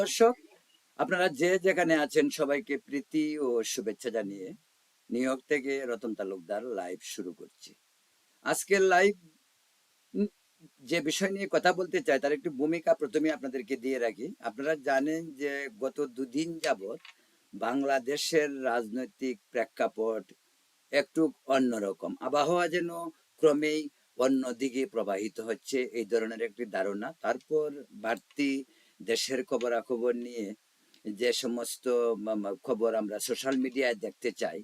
দর্শক, আপনারা যে যেখানে আছেন সবাইকে প্রীতি ও শুভেচ্ছা জানিয়ে নিউ ইয়র্ক থেকে রতন তালুকদার লাইভ শুরু করছি। আজকের লাইভ যে বিষয় নিয়ে কথা বলতে চাই, তার একটি ভূমিকা প্রথমে আপনাদেরকে দিয়ে রাখি। আপনারা জানেন যে গত দুদিন যাবৎ বাংলাদেশের রাজনৈতিক প্রেক্ষাপট একটু অন্যরকম আবহাওয়া যেন ক্রমেই অন্যদিকে প্রবাহিত হচ্ছে, এই ধরনের একটি ধারণা। তারপর বাড়তি দেশের খবরাখবর নিয়ে যে সমস্ত খবর আমরা সোশ্যাল মিডিয়ায় দেখতে চাই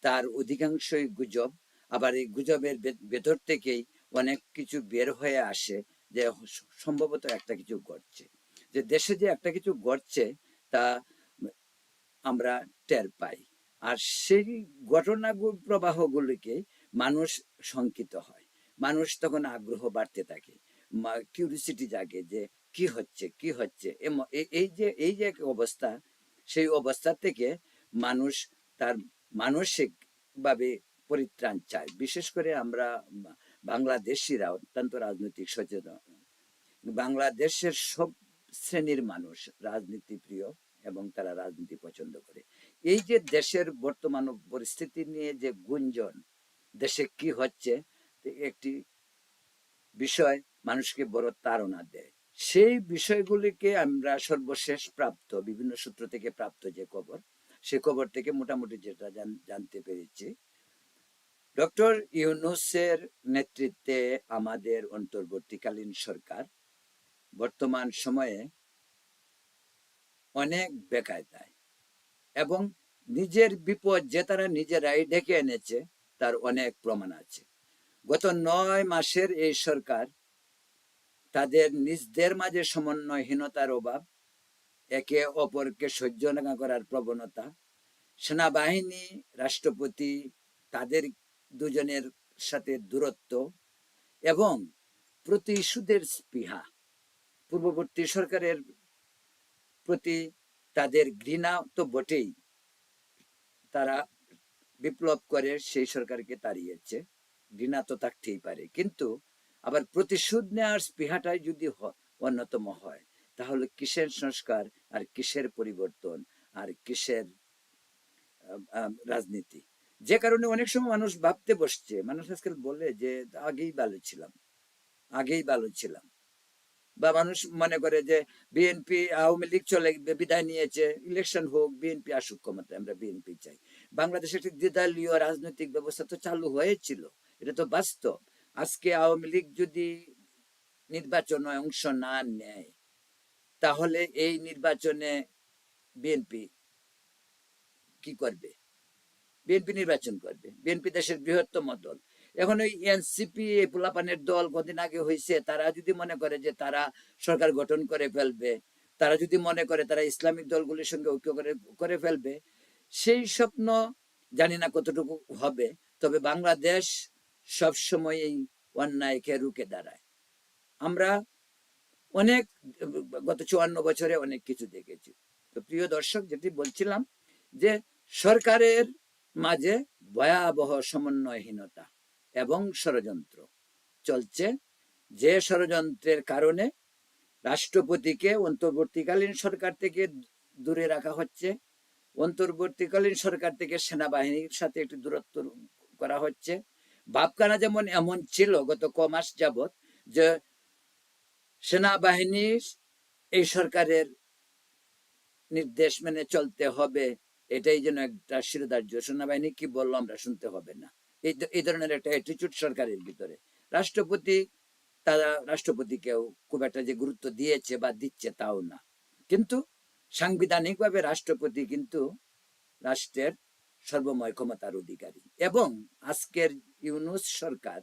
তার অধিকাংশই গুজব। আবার এই গুজবের ভেতর থেকেই অনেক কিছু বের হয়ে আসে যে সম্ভবত একটা কিছু ঘটছে। যে দেশে যে একটা কিছু ঘটছে, তা আমরা টের পাই। আর সেই ঘটনা প্রবাহগুলিকে মানুষ শঙ্কিত হয়। মানুষ তখন আগ্রহ বাড়তে থাকে। কিউরিসিটি জাগে যে কি হচ্ছে কি হচ্ছে? এই যে এই যে অবস্থা, সেই অবস্থা থেকে মানুষ তার মানসিক ভাবে পরিত্রাণ চায়। বিশেষ করে আমরা বাংলাদেশিরা অত্যন্ত রাজনৈতিক সচেতন। বাংলাদেশের সব শ্রেণির মানুষ রাজনীতি প্রিয় এবং তারা রাজনীতি পছন্দ করে। এই যে দেশের বর্তমান পরিস্থিতি নিয়ে যে গুঞ্জন, দেশে কি হচ্ছে একটি বিষয় মানুষকে বড় তাড়না দেয়। সেই বিষয়গুলিকে আমরা সর্বশেষ প্রাপ্ত, বিভিন্ন সূত্র থেকে প্রাপ্ত যে খবর, সে খবর থেকে মোটামুটি যেটা জানতে পেরেছি। ডক্টর ইউনুসের নেতৃত্বে আমাদের অন্তর্বর্তীকালীন সরকার বর্তমান সময়ে অনেক বেকায়দায় এবং নিজের বিপদ যে তারা নিজেরাই ডেকে এনেছে, তার অনেক প্রমাণ আছে। গত নয় মাসের এই সরকার তাদের নিজদের মাঝে সমন্বয়হীনতার অভাব, একে অপরকে সহ্য না করার প্রবণতা, সেনাবাহিনী, রাষ্ট্রপতি, তাদের দুজনের সাথে দূরত্ব এবং প্রতিশোধের স্পৃহা। পূর্ববর্তী সরকারের প্রতি তাদের ঘৃণা তো বটেই, তারা বিপ্লব করে সেই সরকারকে তাড়িয়েছে, ঘৃণা তো থাকতেই পারে। কিন্তু আবার প্রতিশোধ নেওয়ার স্পৃহাটাই যদি অন্যতম হয়, তাহলে কিসের সংস্কার আর কিসের পরিবর্তন আর কিসের রাজনীতি? যে কারণে অনেক সময় মানুষ ভাবতে বসছে, মানুষ আজকাল বলে যে আগেই ভালো ছিলাম, আগেই ভালো ছিলাম। বা মানুষ মনে করে যে বিএনপি আওয়ামী লীগ চলে বিদায় নিয়েছে, ইলেকশন হোক বিএনপি আসুক ক্ষমতায় আমরা বিএনপি চাই। বাংলাদেশে একটি দ্বিদলীয় রাজনৈতিক ব্যবস্থা তো চালু হয়েছিল, এটা তো বাস্তব। আজকে আওয়ামী লীগ যদি নির্বাচনে অংশ না নেয়, তাহলে এই নির্বাচনে বিএনপি কি করবে? বিএনপি নির্বাচন করবে। বিএনপি দেশের বৃহত্তম দল। এখন ওই এনসিপি এই পোলাপানের দল কদিন আগে হয়েছে তারা যদি মনে করে যে তারা সরকার গঠন করে ফেলবে, তারা যদি মনে করে তারা ইসলামিক দলগুলির সঙ্গে ঐক্য করে করে ফেলবে, সেই স্বপ্ন জানি না কতটুকু হবে। তবে বাংলাদেশ সবসময় এই অন্যায়কে রুখে দাঁড়ায়। আমরা অনেক, গত চুয়ান্ন বছরে অনেক কিছু দেখেছি। তো প্রিয় দর্শক, যেটি বলছিলাম যে সরকারের মাঝে ভয়াবহ সমন্বয়হীনতা এবং ষড়যন্ত্র চলছে। যে ষড়যন্ত্রের কারণে রাষ্ট্রপতিকে অন্তর্বর্তীকালীন সরকার থেকে দূরে রাখা হচ্ছে। অন্তর্বর্তীকালীন সরকার থেকে সেনাবাহিনীর সাথে একটি দূরত্ব করা হচ্ছে। ভাবখানা যেমন এমন ছিল গত ক মাস যাবত যে সেনাবাহিনী এই সরকারের নির্দেশ মেনে চলতে হবে, এটাই যেন একটা শিরোধার্য। সেনাবাহিনী কি বলল আমরা শুনতে হবে না। এই ধরনের একটা অ্যাটিচিউড সরকারের ভিতরে। রাষ্ট্রপতি, তারা রাষ্ট্রপতিকেও খুব একটা যে গুরুত্ব দিয়েছে বা দিচ্ছে তাও না। কিন্তু সাংবিধানিকভাবে রাষ্ট্রপতি কিন্তু রাষ্ট্রের সর্বময় ক্ষমতার অধিকারী। এবং আজকের ইউনুস সরকার,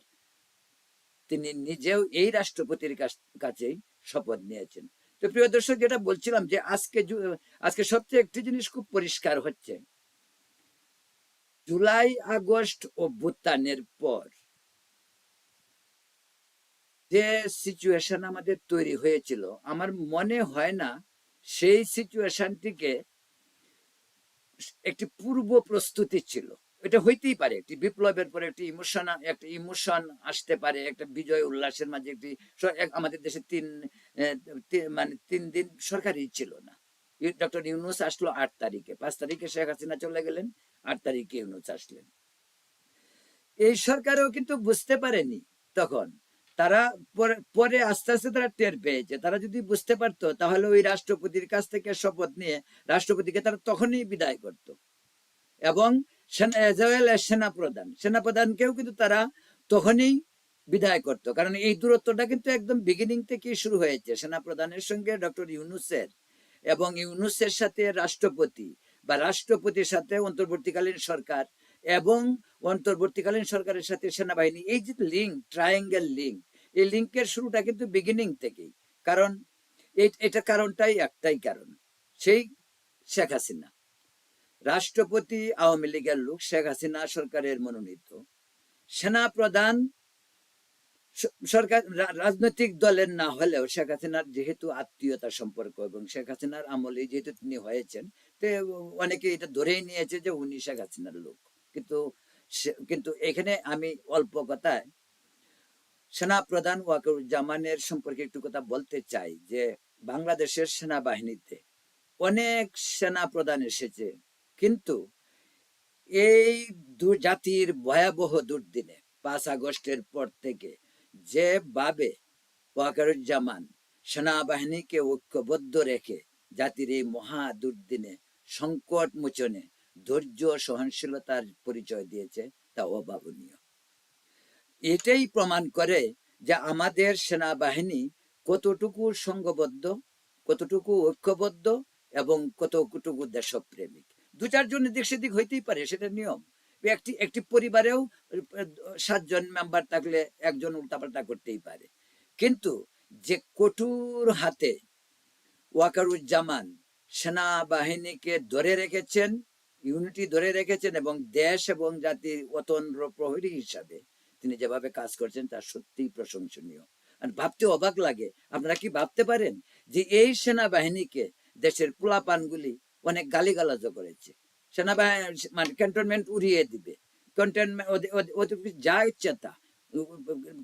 তিনি নিজেও এই রাষ্ট্রপতির কাছ- কাছেই শপথ নিয়েছেন। তো প্রিয় দর্শক, যেটা বলছিলাম যে আজকে আজকে সবচেয়ে একটি জিনিস খুব পরিষ্কার হচ্ছে। জুলাই, আগস্ট ও অভ্যুত্থানের পর যে সিচুয়েশন আমাদের তৈরি হয়েছিল, আমার মনে হয় না সেই সিচুয়েশনটিকে একটি পূর্ব প্রস্তুতি ছিল। এটা হইতেই পারে, একটি বিপ্লবের পরে একটি ইমোশন, একটা ইমোশন আসতে পারে, একটা বিজয় উল্লাসের মাঝে একটি আমাদের দেশে তিন মানে তিন দিন সরকারই ছিল না। ডক্টর ইউনুস আসলো আট তারিখে, পাঁচ তারিখে শেখ হাসিনা চলে গেলেন, আট তারিখে ইউনুস আসলেন। এই সরকারও কিন্তু বুঝতে পারেনি তখন তারা পরে- পরে আস্তে আস্তে তারা টের পেয়েছে তারা যদি বুঝতে পারতো, তাহলে ওই রাষ্ট্রপতির কাছ থেকে শপথ নিয়ে রাষ্ট্রপতিকে তারা তখনই বিদায় করত। এবং সেনা প্রধান সেনা প্রধানকেও কিন্তু তারা তখনই বিদায় করত। কারণ এই দূরত্বটা কিন্তু একদম বিগিনিং থেকেই শুরু হয়েছে। সেনা প্রধানের সঙ্গে ডক্টর ইউনুসের এবং ইউনুসের সাথে রাষ্ট্রপতি বা রাষ্ট্রপতির সাথে অন্তর্বর্তীকালীন সরকার এবং অন্তর্বর্তীকালীন সরকারের সাথে সেনাবাহিনী, এই যে লিঙ্ক ট্রায়াঙ্গেল লিঙ্ক এই লিঙ্কের শুরুটা কিন্তু বিগিনিং থেকেই। কারণ এটা কারণটাই একটাই কারণ, সেই শেখ হাসিনা। রাষ্ট্রপতি আওয়ামী লীগের লোক শেখ হাসিনা সরকারের মনোনীত। সেনা প্রধান সরকার রাজনৈতিক দলের না হলেও শেখ হাসিনার যেহেতু আত্মীয়তা সম্পর্ক এবং শেখ হাসিনার আমলে যেহেতু তিনি হয়েছেন, তো অনেকে এটা ধরেই নিয়েছে যে উনি শেখ হাসিনার লোক। কিন্তু কিন্তু এখানে আমি অল্প কথায় সেনা প্রধান ওয়াকারুজ্জামানের সম্পর্কে একটু কথা বলতে চাই যে বাংলাদেশের সেনাবাহিনীতে অনেক সেনা প্রধান এসেছে। কিন্তু এই দু- জাতির ভয়াবহ দুর্দিনে পাঁচ আগস্টের পর থেকে যেভাবে ওয়াকারুজ্জামান সেনাবাহিনীকে ঐক্যবদ্ধ রেখে জাতির এই মহা দুর্দিনে সংকট মোচনে ধৈর্য সহনশীলতার পরিচয় দিয়েছে, তা অভাবনীয়। এটাই প্রমাণ করে যে আমাদের সেনাবাহিনী কতটুকু সংঘবদ্ধ কতটুকু ঐক্যবদ্ধ এবং কতটুকু দেশপ্রেমিক। দু চারজন এদিক সেদিক হইতেই পারে, সেটা নিয়ম। একটি একটি পরিবারেও সাতজন মেম্বার থাকলে একজন উল্টাপাল্টা করতেই পারে। কিন্তু যে কঠোর হাতে ওয়াকারুজ্জামান সেনাবাহিনীকে ধরে রেখেছেন, ইউনিটি ধরে রেখেছেন এবং দেশ এবং জাতির অতন্দ্র প্রহরী হিসাবে তিনি যেভাবে কাজ করছেন তা সত্যিই প্রশংসনীয়। আর ভাবতে অবাক লাগে, আপনারা কি ভাবতে পারেন যে এই সেনাবাহিনীকে দেশের পোলাপানগুলি অনেক গালিগালাজও করেছে। সেনাবাহিনী মানে ক্যান্টনমেন্ট উড়িয়ে দিবে। ক্যান্টনমেন্ট ওদের যা ইচ্ছা তা।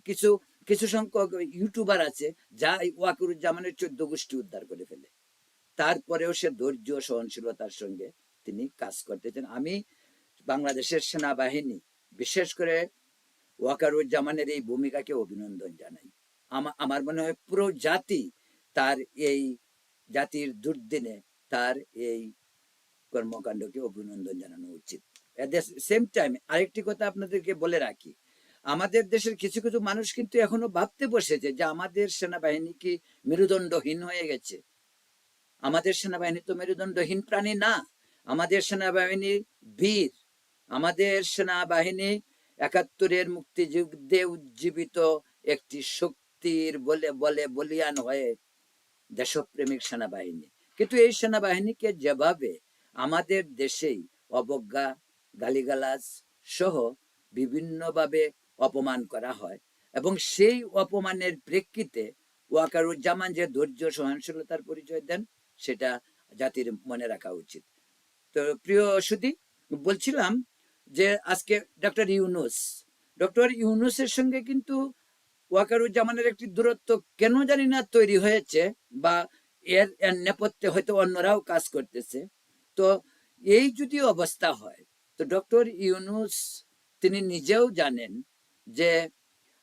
কিছু কিছু সংখ্যক ইউটিউবার আছে, যা এই ওয়াকুরুজ্জামানের চোদ্দ গোষ্ঠী উদ্ধার করে ফেলে। তারপরেও সে ধৈর্য, সহনশীলতার সঙ্গে তিনি কাজ করতেছেন। আমি বাংলাদেশের সেনাবাহিনী, বিশেষ করে ওয়াকারুজ্জামানের এই ভূমিকাকে অভিনন্দন জানাই। আমার মনে হয় পুরো জাতি তার এই জাতির দুর্দিনে তার এই কর্মকাণ্ডকে অভিনন্দন জানানো উচিত। সেম টাইম আরেকটি কথা আপনাদেরকে বলে রাখি। আমাদের দেশের কিছু কিছু মানুষ কিন্তু এখনও ভাবতে বসেছে যে আমাদের সেনাবাহিনী কি মেরুদণ্ডহীন হয়ে গেছে? আমাদের সেনাবাহিনী তো মেরুদণ্ডহীন প্রাণী না। আমাদের সেনাবাহিনী বীর, আমাদের সেনাবাহিনী একাত্তরের মুক্তিযুদ্ধে উজ্জীবিত একটি শক্তির বলে বলে, বলিয়ান হয়ে দেশপ্রেমিক সেনাবাহিনী। কিন্তু এই সেনাবাহিনীকে যেভাবে আমাদের দেশেই অবজ্ঞা, গালিগালাজ সহ বিভিন্নভাবে অপমান করা হয় এবং সেই অপমানের প্রেক্ষিতে ওয়াকারুজ্জামান যে ধৈর্য, সহনশীলতার পরিচয় দেন, সেটা জাতির মনে রাখা উচিত। তো প্রিয় সুদী বলছিলাম যে আজকে ডক্টর ইউনুস। ডক্টর ইউনুসের সঙ্গে কিন্তু ওয়াকারুজ্জামানের একটি দূরত্ব কেন জানি না তৈরি হয়েছে বা এর নেপথ্যে হয়তো অন্যরাও কাজ করতেছে। তো এই যদি অবস্থা হয়, তো ডক্টর ইউনুস তিনি নিজেও জানেন যে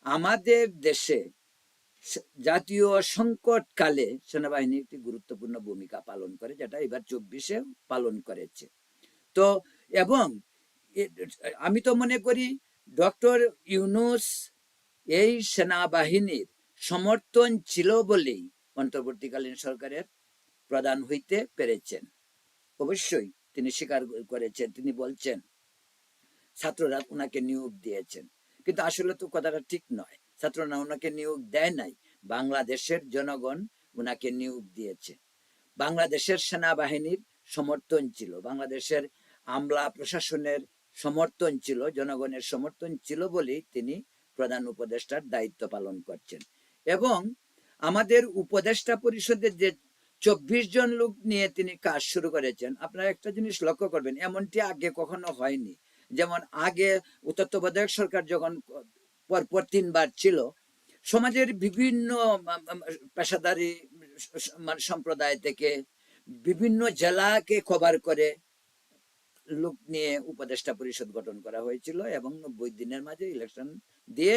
আমাদের দেশে জাতীয় সংকটকালে সেনাবাহিনী একটি গুরুত্বপূর্ণ ভূমিকা পালন করে, যেটা এবার চব্বিশে পালন করেছে। তো এবং আমি তো মনে করি ডক্টর ইউনুস এই সেনাবাহিনীর সমর্থন ছিল বলেই অন্তর্বর্তীকালীন সরকারের প্রধান হইতে পেরেছেন। অবশ্যই তিনি স্বীকার করেছেন, তিনি বলছেন, ছাত্ররা ওনাকে নিয়োগ দিয়েছেন। কিন্তু আসলে তো কথাটা ঠিক নয়, ছাত্ররা ওনাকে নিয়োগ দেয় নাই, বাংলাদেশের জনগণ ওনাকে নিয়োগ দিয়েছে। বাংলাদেশের সেনাবাহিনীর সমর্থন ছিল, বাংলাদেশের আমলা প্রশাসনের সমর্থন ছিল, জনগণের সমর্থন ছিল বলেই তিনি প্রধান উপদেষ্টার দায়িত্ব পালন করছেন। এবং আমাদের উপদেষ্টা পরিষদের যে চব্বিশ জন লোক নিয়ে তিনি কাজ শুরু করেছেন, আপনারা একটা জিনিস লক্ষ্য করবেন, এমনটি আগে কখনো হয়নি। যেমন আগে তত্ত্বাবধায়ক সরকার যখন পরপর তিনবার ছিল, সমাজের বিভিন্ন পেশাদারি মানে সম্প্রদায় থেকে বিভিন্ন জেলাকে কভার করে লোক নিয়ে উপদেষ্টা পরিষদ গঠন করা হয়েছিল এবং নব্বই দিনের মাঝে ইলেকশন দিয়ে,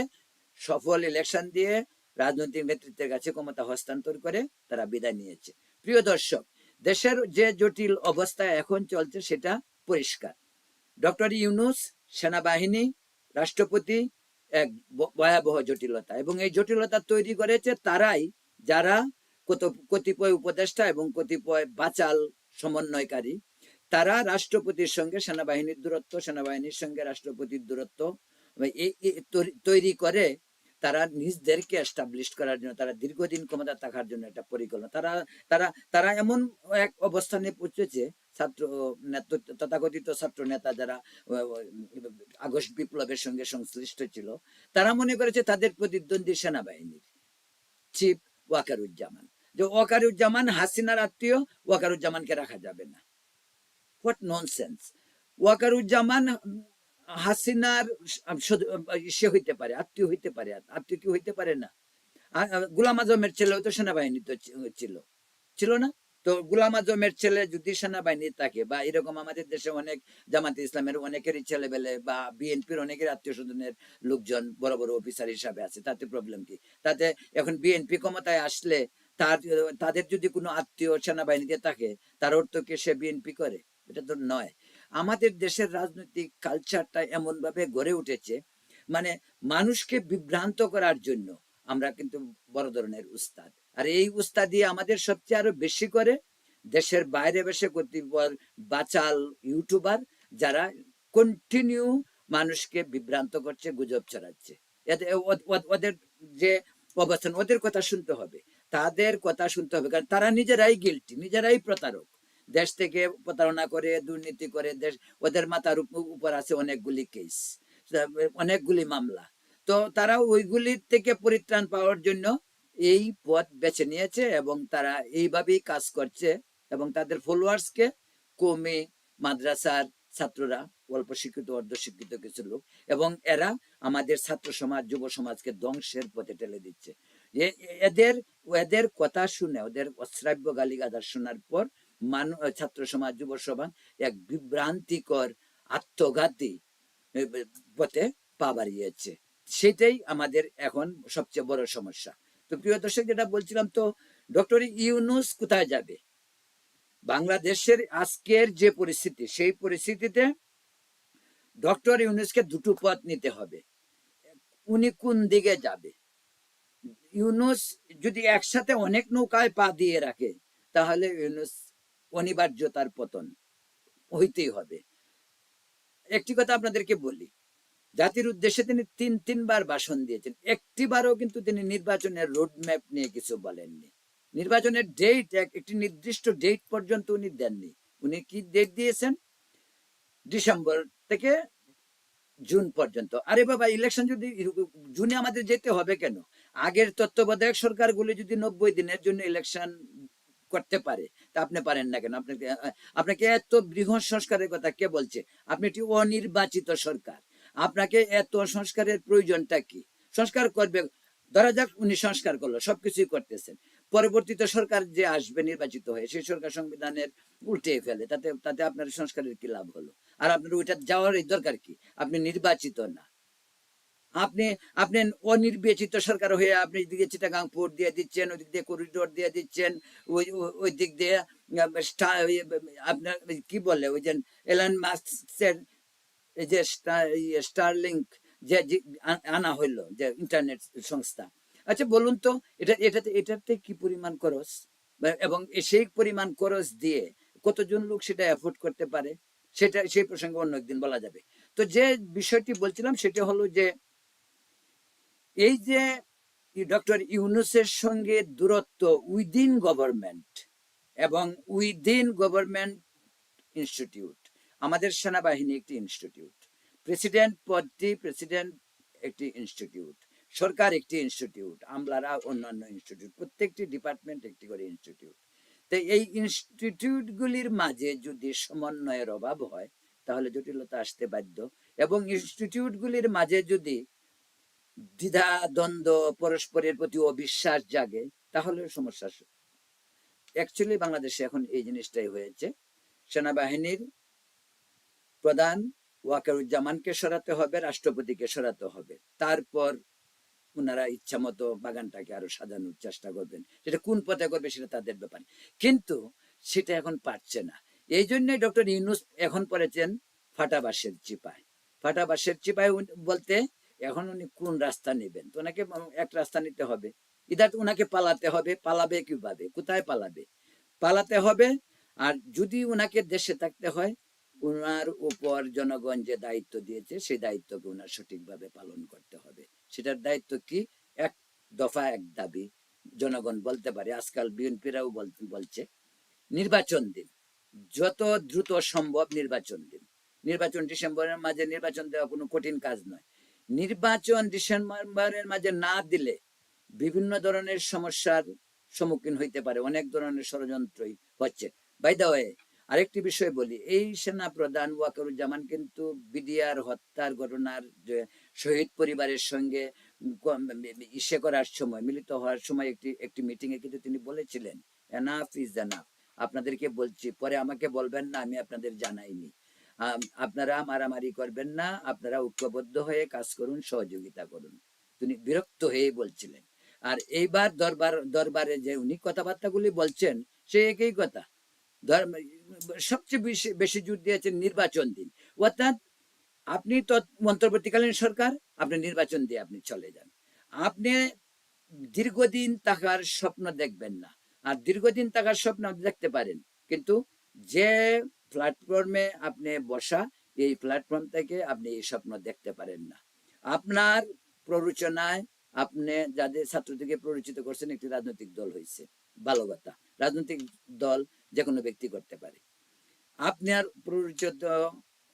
সফল ইলেকশন দিয়ে রাজনৈতিক নেতৃত্বের কাছে ক্ষমতা হস্তান্তর করে তারা বিদায় নিয়েছে। প্রিয় দর্শক, দেশের যে জটিল অবস্থা এখন চলছে সেটা পরিষ্কার। ডক্টর ইউনুস সেনাবাহিনী, রাষ্ট্রপতি, এক ভয়াবহ জটিলতা এবং এই জটিলতা তৈরি করেছে তারাই যারা কত, কতিপয় উপদেষ্টা এবং কতিপয় বাচাল সমন্বয়কারী তারা রাষ্ট্রপতির সঙ্গে সেনাবাহিনীর দূরত্ব, সেনাবাহিনীর সঙ্গে রাষ্ট্রপতির দূরত্ব তৈরি- করে তারা নিজদেরকে এস্টাবলিশ করার জন্য, তারা দীর্ঘদিন ক্ষমতা থাকার জন্য একটা পরিকল্পনা। তারা তারা তারা এমন এক অবস্থানে পৌঁছেছে, ছাত্র তথাকথিত ছাত্র নেতা যারা আগস্ট বিপ্লবের সঙ্গে সংশ্লিষ্ট ছিল, তারা মনে করেছে তাদের প্রতিদ্বন্দ্বী সেনাবাহিনীর চিফ ওয়াকারুজ্জামান। যে ওয়াকারুজ্জামান হাসিনার আত্মীয়, ওয়াকারুজ্জামানকে রাখা যাবে না। হোয়াট ননসেন্স ওয়াকারুজ্জামান হাসিনার সে হইতে পারে, আত্মীয় হইতে পারে, আত্মীয় কি হইতে পারে না। গুলাম আজমের ছেলেও তো ছিল। ছিল না? তো গুলাম আজমের ছেলে যদি সেনাবাহিনী থাকে বা এরকম আমাদের দেশে অনেক জামাতে ইসলামের অনেকেরই ছেলে বেলে বা বিএনপির অনেকের আত্মীয় স্বজনের লোকজন বড় বড় অফিসার হিসাবে আছে, তাতে প্রবলেম কি? তাতে এখন বিএনপি ক্ষমতায় আসলে তার, তাদের যদি কোনো আত্মীয় সেনাবাহিনীতে থাকে, তার অর্থ কি সে বিএনপি করে? এটা তো নয়। আমাদের দেশের রাজনৈতিক কালচারটা এমন ভাবে গড়ে উঠেছে মানে মানুষকে বিভ্রান্ত করার জন্য আমরা কিন্তু বড় ধরনের উস্তাদ। আর এই উস্তাদি আমাদের সবচেয়ে আরও বেশি করে দেশের বাইরে বসে কর্তৃপয় বাচাল ইউটিউবার যারা কন্টিনিউ মানুষকে বিভ্রান্ত করছে, গুজব ছড়াচ্ছে। ওদের যে অবস্থান, ওদের কথা শুনতে হবে। তাদের কথা শুনতে হবে, কারণ তারা নিজেরাই গিলটি নিজেরাই প্রতারক। দেশ থেকে প্রতারণা করে, দুর্নীতি করে, দেশ, ওদের মাথার উপর আছে অনেকগুলি কেস অনেকগুলি মামলা। তো তারা ওইগুলির থেকে পরিত্রাণ পাওয়ার জন্য এই পথ বেছে নিয়েছে এবং তারা এইভাবেই কাজ করছে এবং তাদের ফলোয়ার্সকে কমে মাদ্রাসার ছাত্ররা, অল্প শিক্ষিত অর্ধ শিক্ষিত কিছু লোক এবং এরা আমাদের ছাত্র সমাজ, যুব সমাজকে ধ্বংসের পথে ঠেলে দিচ্ছে। এদের এদের কথা শুনে, ওদের অশ্রাব্য গালিগাদার শোনার পর মানু ছাত্র সমাজ, যুব সমাজ এক বিভ্রান্তিকর আত্মঘাতী পথে পা বাড়িয়েছে। সেটাই আমাদের এখন সবচেয়ে বড় সমস্যা। তো প্রিয় দর্শক, যেটা বলছিলাম তো, ডক্টর ইউনুস কোথায় যাবে? বাংলাদেশের আজকের যে পরিস্থিতি, সেই পরিস্থিতিতে ডক্টর ইউনুসকে দুটো পথ নিতে হবে। উনি কোন দিকে যাবে? ইউনুস যদি একসাথে অনেক নৌকায় পা দিয়ে রাখে, তাহলে ইউনুস অনিবার্যতার পতন হইতেই হবে। একটি কথা আপনাদেরকে বলি, জাতির উদ্দেশ্যে তিনি তিন, তিনবার ভাষণ দিয়েছেন। একটিবারও কিন্তু তিনি নির্বাচনের রোড ম্যাপ নিয়ে কিছু বলেননি। নির্বাচনের ডেট একটি নির্দিষ্ট ডেট পর্যন্ত উনি দেননি। উনি কি ডেট দিয়েছেন? ডিসেম্বর থেকে জুন পর্যন্ত। আরে বাবা ইলেকশন যদি জুনে আমাদের যেতে হবে কেন? আগের তত্ত্বাবধায়ক সরকারগুলি যদি নব্বই দিনের জন্য ইলেকশন করতে পারে, তা আপনি পারেন না কেন? আপনাকে আপনাকে এত বৃহৎ সংস্কারের কথা কে বলছে? আপনি একটি অনির্বাচিত সরকার। আপনাকে এত সংস্কারের প্রয়োজনটা কি? সংস্কার করবে, ধরা যাক উনি সংস্কার করল, সবকিছুই করতেছেন। পরবর্তীতে সরকার যে আসবে, নির্বাচিত হয়ে, সেই সরকার সংবিধানের উল্টে ফেলে, তাতে তাতে আপনার সংস্কারের কি লাভ হলো? আর আপনার ওইটা যাওয়ার দরকার কি? আপনি নির্বাচিত না। আপনি আপনি অনির্বাচিত সরকার হয়ে আপনি এদিকে চিটাগাং পোর্ট দিয়ে দিচ্ছেন ওই দিক দিয়ে করিডোর দিয়ে দিচ্ছেন, ওই, ওই- দিক দিয়ে আপনার কি বলে, ওই যে এলন মাস্কের যে স্টারলিংক যে আনা হইল, যে ইন্টারনেট সংস্থা। আচ্ছা বলুন তো, এটা, এটাতে এটাতে কি পরিমাণ খরচ? এবং সেই পরিমাণ খরচ দিয়ে কতজন লোক সেটা অ্যাফোর্ড করতে পারে? সেটা, সেই প্রসঙ্গে অন্য একদিন বলা যাবে। তো যে বিষয়টি বলছিলাম, সেটা হলো যে এই যে ডক্টর ইউনুসের সঙ্গে দূরত্ব উইদিন গভর্নমেন্ট এবং উইদিন গভর্নমেন্ট ইনস্টিটিউট, আমাদের সেনাবাহিনী একটি ইনস্টিটিউট, প্রেসিডেন্ট পদটি প্রেসিডেন্ট একটি ইনস্টিটিউট, সরকার একটি ইনস্টিটিউট, আমলারা অন্যান্য ইনস্টিটিউট, প্রত্যেকটি ডিপার্টমেন্ট একটি করে ইনস্টিটিউট। তো এই ইনস্টিটিউটগুলির মাঝে যদি সমন্বয়ের অভাব হয়, তাহলে জটিলতা আসতে বাধ্য। এবং ইনস্টিটিউটগুলির মাঝে যদি দ্বিধা, দ্বন্দ্ব, পরস্পরের প্রতি অবিশ্বাস জাগে, তাহলে সমস্যা অ্যাকচুয়ালি বাংলাদেশে এখন এই জিনিসটাই হয়েছে। সেনাবাহিনীর প্রধান ওয়াকারুজ্জামানকে সরাতে হবে, রাষ্ট্রপতিকে সরাতে হবে। তারপর ওনারা ইচ্ছা মতো বাগানটাকে আরও সাজানোর চেষ্টা করবেন। সেটা কোন পথে করবে সেটা তাদের ব্যাপার কিন্তু সেটা এখন পারছে না। এই জন্যই ডক্টর ইউনুস এখন পড়েছেন ফাটাবাসের চিপায়। ফাটাবাসের চিপায় বলতে এখন উনি কোন রাস্তা নেবেন? তো ওনাকে এক রাস্তা নিতে হবে। ইদার ওনাকে পালাতে হবে, পালাবে কীভাবে? কোথায় পালাবে? পালাতে হবে, আর যদি ওনাকে দেশে থাকতে হয় ওনার উপর জনগণ যে দায়িত্ব দিয়েছে, সেই দায়িত্বকে ওনার সঠিকভাবে পালন করতে হবে। সেটার দায়িত্ব কি? এক দফা, এক দাবি। জনগণ বলতে পারে, আজকাল বিএনপিরাও বলছে, নির্বাচন দিন। যত দ্রুত সম্ভব নির্বাচন দিন। নির্বাচন ডিসেম্বরের মাঝে নির্বাচন দেওয়া কোনো কঠিন কাজ নয়। নির্বাচন ডিসেম্বরের মাঝে না দিলে বিভিন্ন ধরনের সমস্যার সম্মুখীন হইতে পারে, অনেক ধরনের ষড়যন্ত্রই হচ্ছে। বাই দা ওয়ে আরেকটি বিষয় বলি, এই সেনা প্রধান ওয়াকারুজ্জামান কিন্তু বিডিআর হত্যার ঘটনার শহীদ পরিবারের সঙ্গে ইসে করার সময়, মিলিত হওয়ার সময় একটি একটি মিটিং এ কিন্তু তিনি বলেছিলেন এনাফ ইজ এনাফ আপনাদেরকে বলছি, পরে আমাকে বলবেন না, আমি আপনাদের জানাইনি। আপনারা মারামারি করবেন না, আপনারা ঐক্যবদ্ধ হয়ে কাজ করুন, সহযোগিতা করুন। তিনি বিরক্ত হয়ে বলছিলেন। আর এইবার দরবার, দরবারে যে উনি কথাবার্তাগুলি বলছেন, সে একই কথা। সবচেয়ে বেশি জোর দিয়েছেন নির্বাচন দিন। অর্থাৎ আপনি তো অন্তর্বর্তীকালীন সরকার, আপনি নির্বাচন দিয়ে আপনি চলে যান। আপনি দীর্ঘদিন থাকার স্বপ্ন দেখবেন না। আর দীর্ঘদিন থাকার স্বপ্ন দেখতে পারেন। কিন্তু যে প্ল্যাটফর্মে আপনি বসা, এই প্ল্যাটফর্ম থেকে আপনি এই স্বপ্ন দেখতে পারেন না। আপনার প্ররোচনায় আপনি যাদের ছাত্র থেকে প্ররোচিত করছেন, একটি রাজনৈতিক দল হয়েছে ভালো কথা রাজনৈতিক দল যে কোনো ব্যক্তি করতে পারে। আপনার প্ররোচিত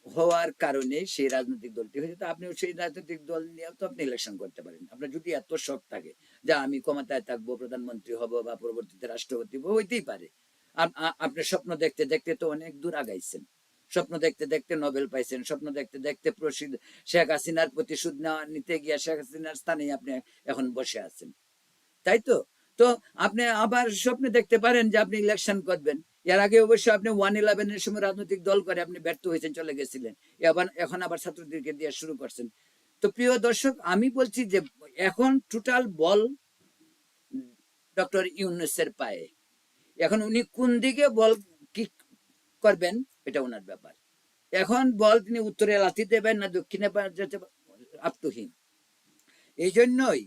হওয়ার কারণে সেই রাজনৈতিক দলটি হয়েছে, তো আপনি সেই রাজনৈতিক দল নিয়ে তো আপনি ইলেকশন করতে পারেন। আপনার যদি এত শখ থাকে যে আমি ক্ষমতায় থাকব, প্রধানমন্ত্রী হব বা পরবর্তীতে রাষ্ট্রপতি হইতেই পারে। আপনি স্বপ্ন দেখতে দেখতে তো অনেক দূর আগাইছেন। স্বপ্ন দেখতে দেখতে নোবেল পাইছেন, স্বপ্ন দেখতে দেখতে প্রসিদ্ধ শেখ হাসিনার প্রতিশোধ নেওয়া, নিতে গিয়ে শেখ হাসিনার স্থানে আপনি এখন বসে আছেন। তাই তো? তো আপনি আবার স্বপ্নে দেখতে পারেন যে আপনি ইলেকশন করবেন। এর আগে অবশ্য আপনি ওয়ান ইলেভেনের সময় রাজনৈতিক দল করে আপনি ব্যর্থ হয়েছেন, চলে গেছিলেন। এবার, এখন আবার ছাত্রদেরকে দিয়ে শুরু করছেন। তো প্রিয় দর্শক, আমি বলছি যে এখন টোটাল বল ডক্টর ইউনুসের পায়ে। এখন উনি কোন দিকে বল কি করবেন, এটা ওনার ব্যাপার। এখন বল তিনি উত্তরে লাথি দেবেন না দক্ষিণে যেতে আপ এই জন্যই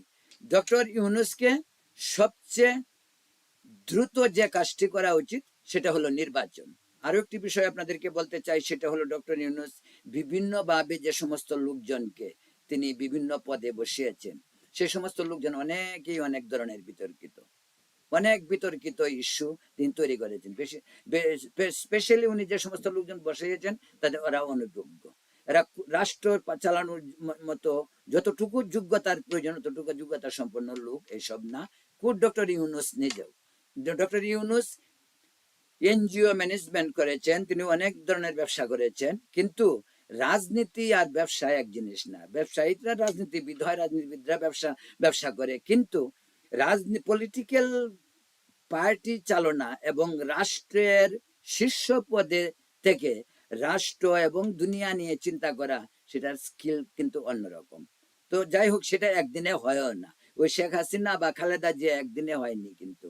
ডক্টর ইউনুসকে সবচেয়ে দ্রুত যে কাজটি করা উচিত, সেটা হলো নির্বাচন। আরও একটি বিষয় আপনাদেরকে বলতে চাই, সেটা হলো ডক্টর ইউনুস বিভিন্নভাবে যে সমস্ত লোকজনকে তিনি বিভিন্ন পদে বসিয়েছেন, সে সমস্ত লোকজন অনেকেই অনেক ধরনের বিতর্কিত। অনেক বিতর্কিত ইস্যু তিনি তৈরি করেছেন। স্পেশালি উনি যে সমস্ত লোকজন বসিয়েছেন, তাদের ওরা অনুযোগ্য এরা রাষ্ট্র চালানোর মতো যতটুকু যোগ্যতার প্রয়োজন ততটুকু যোগ্যতা সম্পন্ন লোক এইসব না। কুড ডক্টর ইউনুস নিজেও। ডক্টর ইউনুস এনজিও ম্যানেজমেন্ট করেছেন, তিনি অনেক ধরনের ব্যবসা করেছেন, কিন্তু রাজনীতি আর ব্যবসা এক জিনিস না। ব্যবসায়ীরা রাজনীতিবিদ হয়, রাজনীতিবিদরা ব্যবসা ব্যবসা করে, কিন্তু রাজনীতি পলিটিক্যাল পার্টি চালনা এবং রাষ্ট্রের শীর্ষ পদে থেকে রাষ্ট্র এবং দুনিয়া নিয়ে চিন্তা করা সেটার স্কিল কিন্তু অন্যরকম। তো যাই হোক, সেটা একদিনে হয়ও না। ওই শেখ হাসিনা বা খালেদা জিয়া একদিনে হয়নি কিন্তু।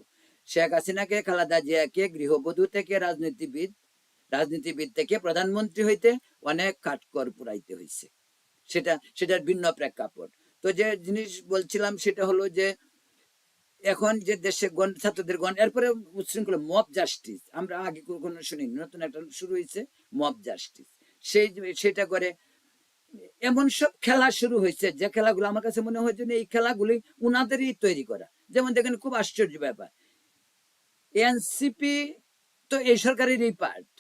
শেখ হাসিনাকে, খালেদা জিয়াকে গৃহবধূ থেকে রাজনীতিবিদ রাজনীতিবিদ থেকে প্রধানমন্ত্রী হইতে অনেক কাঠকর পুরাইতে হয়েছে সেটা, সেটার ভিন্ন প্রেক্ষাপট। তো যে জিনিস বলছিলাম সেটা হলো যে এখন যে দেশে গণ ছাত্রদের গণ এরপরে উচ্ছৃঙ্খলা মব জাস্টিস আমরা আগে কখনো শুনিনি, নতুন একটা শুরু হয়েছে মব জাস্টিস সেই সেটা করে এমন সব খেলা শুরু হয়েছে, যে খেলাগুলো আমার কাছে মনে হয় এই খেলাগুলি উনাদেরই তৈরি করা। যেমন দেখেন, খুব আশ্চর্য ব্যাপার। এনসিপি তো এই সরকারেরই পার্ট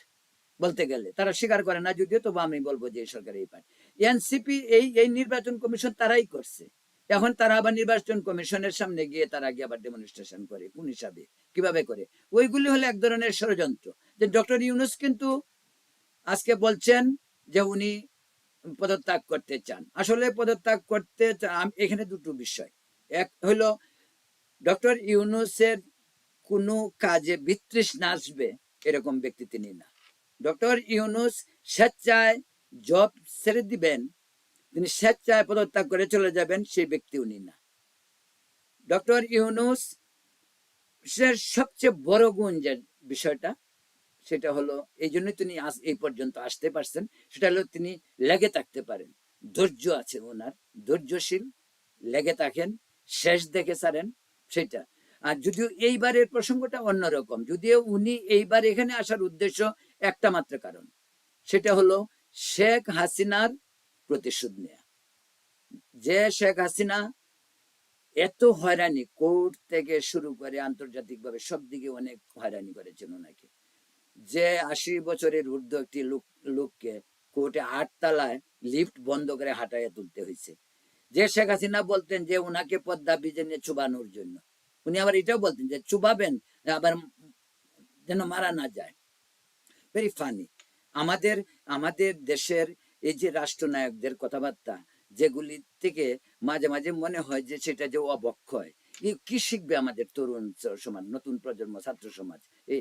বলতে গেলে। তারা স্বীকার করে না, যদিও তবু আমি বলব যে এই সরকারের এই পার্ট এনসিপি এই এই নির্বাচন কমিশন তারাই করছে। এখন তারা আবার নির্বাচন কমিশনের সামনে গিয়ে তারা গিয়ে আবার ডেমনস্ট্রেশন করে, কোন হিসাবে, কীভাবে করে? ওইগুলি হলো এক ধরনের ষড়যন্ত্র। যে ডক্টর ইউনুস কিন্তু আজকে বলছেন যে উনি পদত্যাগ করতে চান। আসলে পদত্যাগ করতে এখানে দুটো বিষয়। এক হলো, ডক্টর ইউনুসের কোনো কাজে বিতৃষ্ণা আসবে এরকম ব্যক্তি তিনি না। ডক্টর ইউনুস স্বেচ্ছায় জব ছেড়ে দিবেন তিনি স্বেচ্ছায় পদত্যাগ করে চলে যাবেন, সেই ব্যক্তি উনি না। ডক্টর ইউনুস সবচেয়ে বড় গুণ যে বিষয়টা, সেটা হলো এই জন্য তিনি এই পর্যন্ত আসতে পারছেন, সেটা হলো তিনি লেগে থাকতে পারেন। ধৈর্য আছে ওনার, ধৈর্যশীল, লেগে থাকেন, শেষ দেখে সারেন, সেটা। আর যদিও এইবারের প্রসঙ্গটা অন্যরকম, যদিও উনি এইবার এখানে আসার উদ্দেশ্য একটা মাত্র কারণ, সেটা হলো শেখ হাসিনার প্রতিশোধ নেয়া। যে শেখ হাসিনা এত হয়রানি কোর্ট থেকে শুরু করে আন্তর্জাতিকভাবে সব দিকে অনেক হয়রানি করেছেন ওনাকে যে আশি বছরের ঊর্ধ্ব একটি লোক, লোককে কোর্টে আটতলায় লিফট বন্ধ করে হাঁটাইয়া তুলতে হয়েছে যে শেখ হাসিনা বলতেন যে ওনাকে পদ্মা বিজে নিয়ে চুবানোর জন্য, উনি আবার এটাও বলতেন যে চুবাবেন, আবার যেন মারা না যায়। ভেরি ফানি আমাদের আমাদের দেশের এই যে রাষ্ট্রনায়কদের কথাবার্তা, যেগুলি থেকে মাঝে মাঝে মনে হয় যে সেটা যে অবক্ষয় কি শিখবে আমাদের তরুণ সমাজ, নতুন প্রজন্ম, ছাত্র সমাজ? এই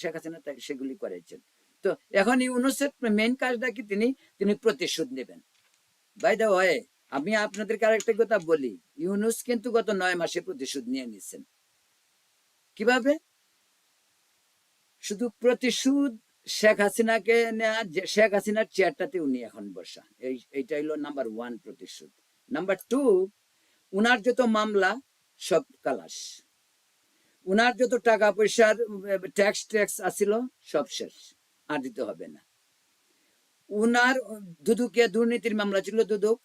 শেখ হাসিনা তাই সেগুলি করেছেন। তো এখন ইউনুসের মেইন কাজটা কি? তিনি তিনি প্রতিশোধ নেবেন। বাই দ্য ওয়ে আমি আপনাদেরকে আরেকটা কথা বলি, ইউনুস কিন্তু গত নয় মাসে প্রতিশোধ নিয়ে নিচ্ছেন কীভাবে? শুধু প্রতিশোধ শেখ হাসিনাকে শেখ হাসিনার চেয়ারটাতে উনি এখন বসা। এই, এইটা হলো নাম্বার ওয়ান প্রতিশোধ। নাম্বার টু উনার যত মামলা, সব কালাস উনার যত টাকা পয়সার ট্যাক্স ট্যাক্স আসিল সব শেষ। আর দিতে হবে না। উনার, দুদুকে দুর্নীতির মামলা ছিল দুদুক।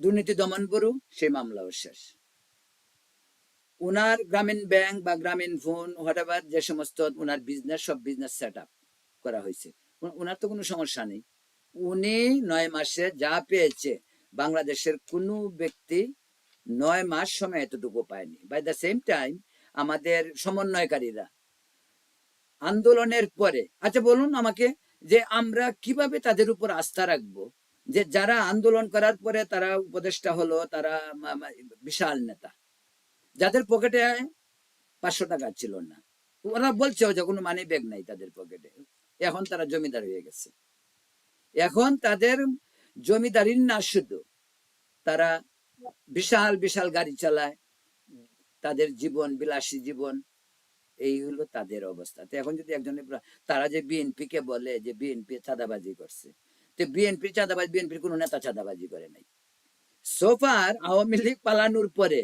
দুর্নীতি দমন বড়ু সেই মামলাও শেষ। উনার গ্রামীণ ব্যাংক বা গ্রামীণ ফোন হোয়াট যে সমস্ত উনার বিজনেস সব বিজনেস সেট করা হয়েছে। উনার তো কোনো সমস্যা নেই। উনি নয় মাসে যা পেয়েছে, বাংলাদেশের কোনো ব্যক্তি নয় মাস সময় এতটুকু পায়নি। বাই দ্য সেম টাইম আমাদের সমন্বয়কারীরা আন্দোলনের পরে আচ্ছা বলুন আমাকে যে আমরা কীভাবে তাদের উপর আস্থা রাখব? যে যারা আন্দোলন করার পরে তারা উপদেষ্টা হলো, তারা বিশাল নেতা। যাদের পকেটে পাঁচশো টাকা ছিল না। ওরা বলছে যে কোনো মানি ব্যাগ নাই তাদের পকেটে এখন তারা জমিদার হয়ে গেছে। এখন তাদের জমিদারির না শুধু, তারা বিশাল বিশাল গাড়ি চালায়, তাদের জীবন, বিলাসী জীবন, এই হলো তাদের অবস্থা। তো এখন যদি একজন তারা যে বিএনপি কে বলে যে বিএনপি চাঁদাবাজি করছে, তো বিএনপি চাঁদাবাজি, বিএনপির কোনো নেতা চাঁদাবাজি করে নাই। সোফার আওয়ামী লীগ পালানোর পরে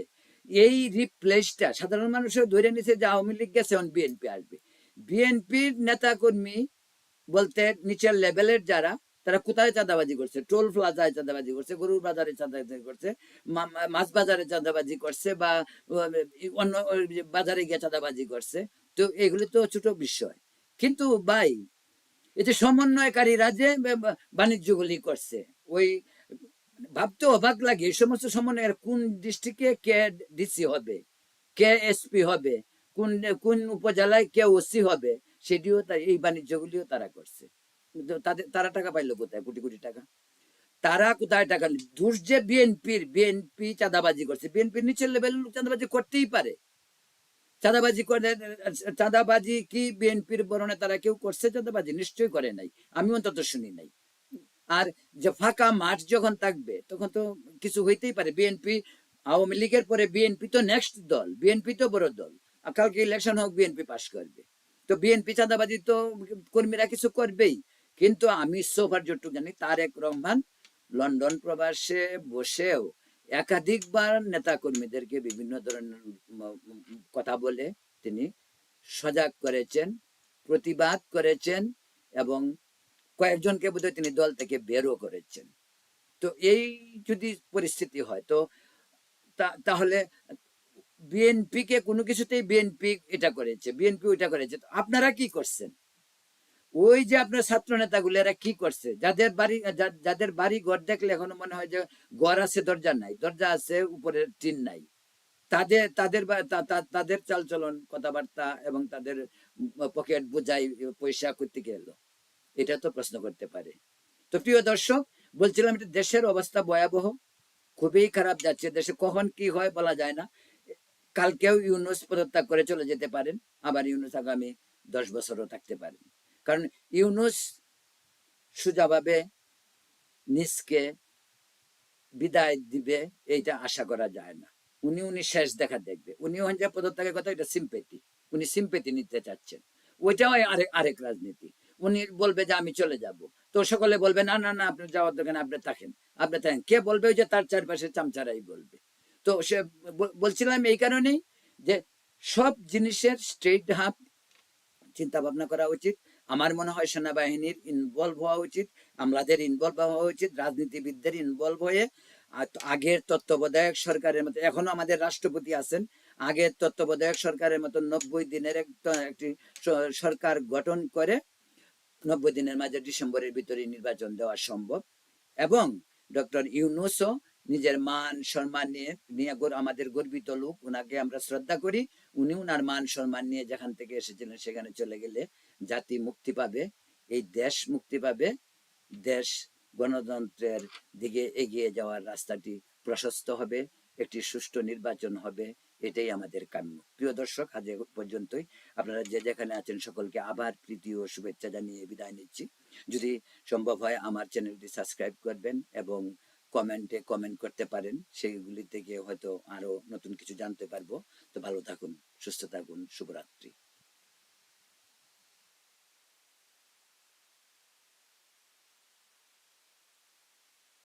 এই রিপ্লেসটা সাধারণ মানুষের ধরে নিছে যে আওয়ামী লীগ গেছে বিএনপি আসবে। বিএনপির নেতা কর্মী বলতে নিচের লেভেলের যারা, তারা কোথায় চাঁদাবাজি করছে? টোল প্লাজায় চাঁদাবাজি করছে, গরুর বাজারে চাঁদাবাজি করছে মাছ বাজারে চাঁদাবাজি করছে বা অন্য বাজারে গিয়ে চাঁদাবাজি করছে। তো এগুলো তো ছোট বিষয়। কিন্তু ভাই যে সমন্বয়কারীরা যে বাণিজ্যগুলি করছে, ওই ভাবতে অবাক লাগে, এই সমস্ত সমন্বয়ের কোন ডিস্ট্রিক্টে কে ডিসি হবে, কে এসপি হবে, কোন কোন উপজেলায় কে ওসি হবে, সেটিও তা- এই বাণিজ্যগুলিও তারা করছে। তাদের, তারা টাকা পাইলো কোথায়? কোটি কোটি টাকা। তারা কোথায় টাকা দোষ যে বিএনপির বিএনপি চাঁদাবাজি করছে বিএনপির নিচের লেভেল চাঁদাবাজি করতেই পারে। চাঁদাবাজি করে, চাঁদাবাজি কি বিএনপির বরণে তারা কেউ করছে চাঁদাবাজি? নিশ্চয়ই করে নাই। আমি অন্তত শুনি নাই। আর যে ফাঁকা মাঠ যখন থাকবে, তখন তো কিছু হইতেই পারে। বিএনপি আওয়ামী লীগের পরে বিএনপি তো নেক্সট দল বিএনপি তো বড় দল। কালকে ইলেকশন হোক বিএনপি পাশ করবে। তো বিএনপি চাঁদাবাজি তো কর্মীরা কিছু করবেই। কিন্তু আমি সোফার যতটুকু জানি, তারেক রহমান লন্ডন প্রবাসে বসেও একাধিকবার নেতা কর্মীদেরকে বিভিন্ন ধরনের কথা বলে তিনি সজাগ করেছেন, প্রতিবাদ করেছেন এবং কয়েকজনকে বোধহয় তিনি দল থেকে বেরও করেছেন। তো এই যদি পরিস্থিতি হয়, তো তাহলে বিএনপি কে কোনো কিছুতেই বিএনপি এটা করেছে, বিএনপি ওইটা করেছে। আপনারা কি করছেন? ওই যে আপনার ছাত্র নেতাগুলো এরা কি করছে? যাদের বাড়ি যাদের বাড়ি ঘর দেখলে এখনও মনে হয় যে ঘর আছে, দরজা নাই। দরজা আছে, উপরে টিন নাই। তাদের তাদের তাদের চালচলন কথাবার্তা এবং তাদের পকেট বোঝাই, পয়সা করতে এলো? এটা তো প্রশ্ন করতে পারে। তো প্রিয় দর্শক, বলছিলাম এটা দেশের অবস্থা ভয়াবহ, খুবই খারাপ যাচ্ছে। দেশে কখন কি হয় বলা যায় না। কালকেও ইউনুস পদত্যাগ করে চলে যেতে পারেন, আবার ইউনুস আগামী দশ বছরও থাকতে পারেন। কারণ ইউনুস সুজাভাবে নিজকে বিদায় দিবে, এইটা আশা করা যায় না। উনি উনি শেষ দেখা দেখবে। উনি হন পদত্যাগের কথা, এটা সিম্পেতি উনি সিম্পেতি নিতে চাচ্ছেন। ওইটাও আরেক আরেক রাজনীতি। উনি বলবে যে আমি চলে যাব। তো সকলে বলবে, না না না, আপনি যাওয়ার দোকানে আপনি থাকেন আপনি থাকেন। কে বলবে? ওই যে তার চারপাশে চামচারাই বলবে। তো সে বলছিলাম এই কারণেই যে সব জিনিসের স্ট্রেট হাফ চিন্তা ভাবনা করা উচিত। আমার মনে হয় সেনাবাহিনীর ইনভলভ হওয়া উচিত, আমলাদের ইনভলভ হওয়া উচিত, রাজনীতিবিদদের ইনভলভ হয়ে আগের তত্ত্বাবধায়ক সরকারের মতো, এখনও আমাদের রাষ্ট্রপতি আছেন, আগের তত্ত্বাবধায়ক সরকারের মতো নব্বই দিনের একটি সরকার গঠন করে নব্বই দিনের মাঝে ডিসেম্বরের ভিতরে নির্বাচন দেওয়া সম্ভব। এবং ডক্টর ইউনুসও নিজের মান সম্মান নিয়ে নিয়ে আমাদের গর্বিত লোক। উনাকে আমরা শ্রদ্ধা করি। উনি উনার মান সম্মান নিয়ে যেখান থেকে এসেছিলেন সেখানে চলে গেলে জাতি মুক্তি পাবে, এই দেশ মুক্তি পাবে, দেশ গণতন্ত্রের দিকে এগিয়ে যাওয়ার রাস্তাটি প্রশস্ত হবে, একটি সুষ্ঠু নির্বাচন হবে। এটাই আমাদের কাম্য। প্রিয় দর্শক, আজ পর্যন্তই। আপনারা যে যেখানে আছেন সকলকে আবার প্রীতি ও শুভেচ্ছা জানিয়ে বিদায় নিচ্ছি। যদি সম্ভব হয় আমার চ্যানেলটি সাবস্ক্রাইব করবেন এবং কমেন্টে কমেন্ট করতে পারেন। সেইগুলি থেকে হয়তো আরও নতুন কিছু জানতে পারব। তো ভালো থাকুন, সুস্থ থাকুন, শুভরাত্রি।